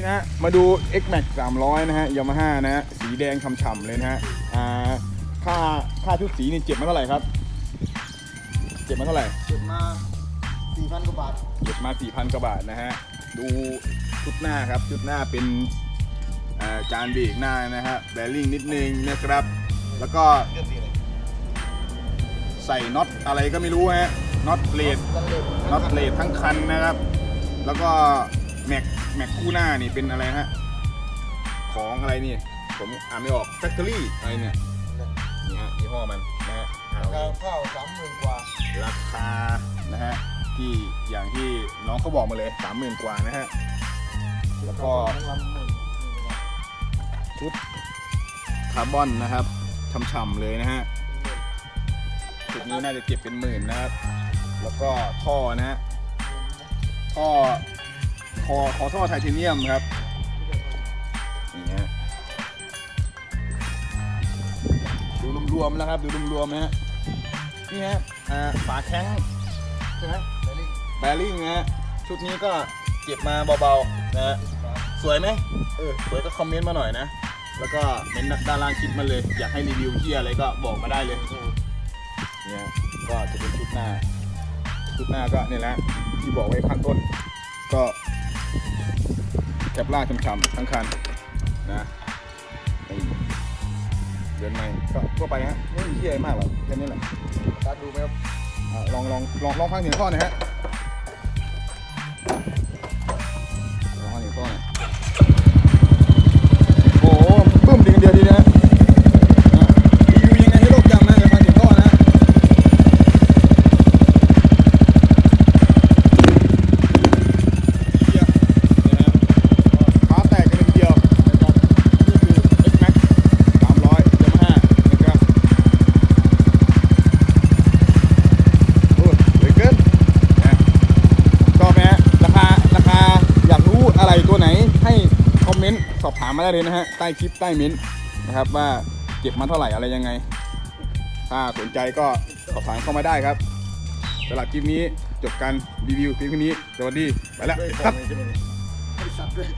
นี่นะฮะมาดู X Max 300 นะฮะยามาฮ่านะฮะสีแดงฉ่ำๆเลยนะฮะอ่าค่าค่าชุดสีนี่เจ็บมาเท่าไหร่ครับ เจ็บมาเท่าไหร่เก็บมาสี่พันกว่าบาทเก็บมา4,000กว่าบาทนะฮะดูชุดหน้าครับชุดหน้าเป็นอ่าจานเบรกหน้านะฮะแบริ่งนิดนึงนะครับ แล้วก็เลือกสีอะไรใส่น็อตอะไรก็ไม่รู้ฮะน็อตเลดกันเลยน็อตเลดทั้งคันนะครับ แล้วก็ แม็กแม็กคู่หน้านี่เป็นอะไรฮะ ของอะไรนี่ ผมอ่านไม่ออก Factory อะไรเนี่ยนี่ฮะยี่ห้อมันนะฮะเอาราคาข้าวสามหมื่นกว่า ราคานะฮะที่อย่างที่น้องเขาบอกมาเลย30,000กว่านะฮะแล้วก็ทั้งลำหมื่นชุดคาร์บอนนะครับช่ำๆเลยนะฮะชุดนี้น่าจะเก็บเป็นหมื่นนะครับ แล้วก็ท่อนะฮะท่อค อคอท่อไทเทเนียมครับนี่ฮะดูรวมๆแล้วครับ ดูรวมๆนะฮะนี่ฮะอาฝาแข้งใช่ไหมเบลลี่แบริ่งนะฮะชุดนี้ก็เก็บมาเบาๆนะฮะสวยไหมเออสวยก็คอมเมนต์มาหน่อยนะ แล้วก็เม้นต์ด้านล่างคลิปมาเลย อยากให้รีวิวที่อะไรก็บอกมาได้เลยเนี่ยก็จะเป็นชุดหน้า ชุดหน้าก็เนี่ยแหละที่บอกไว้ข้างต้น ก็ แคปล่าช้ำๆทั้งคันนะนี่เดินใหม่ก็ทั่วไปฮะไม่มีที่อะไรมากหรอกแค่นี้แหละตัดดูไหมครับอะลองลองลองลองฟังเสียงท่อหน่อยฮะ สอบถามมาได้เลยนะฮะใต้คลิปใต้เม้นนะครับ ว่าเก็บมาเท่าไหร่อะไรยังไง ถ้าสนใจก็สอบถามเข้ามาได้ครับสำหรับคลิปนี้จบการรีวิวเพียงเท่านี้สวัสดีไปแล้วครับไม่ใช่ไหมไอ้สัตว์ด้วย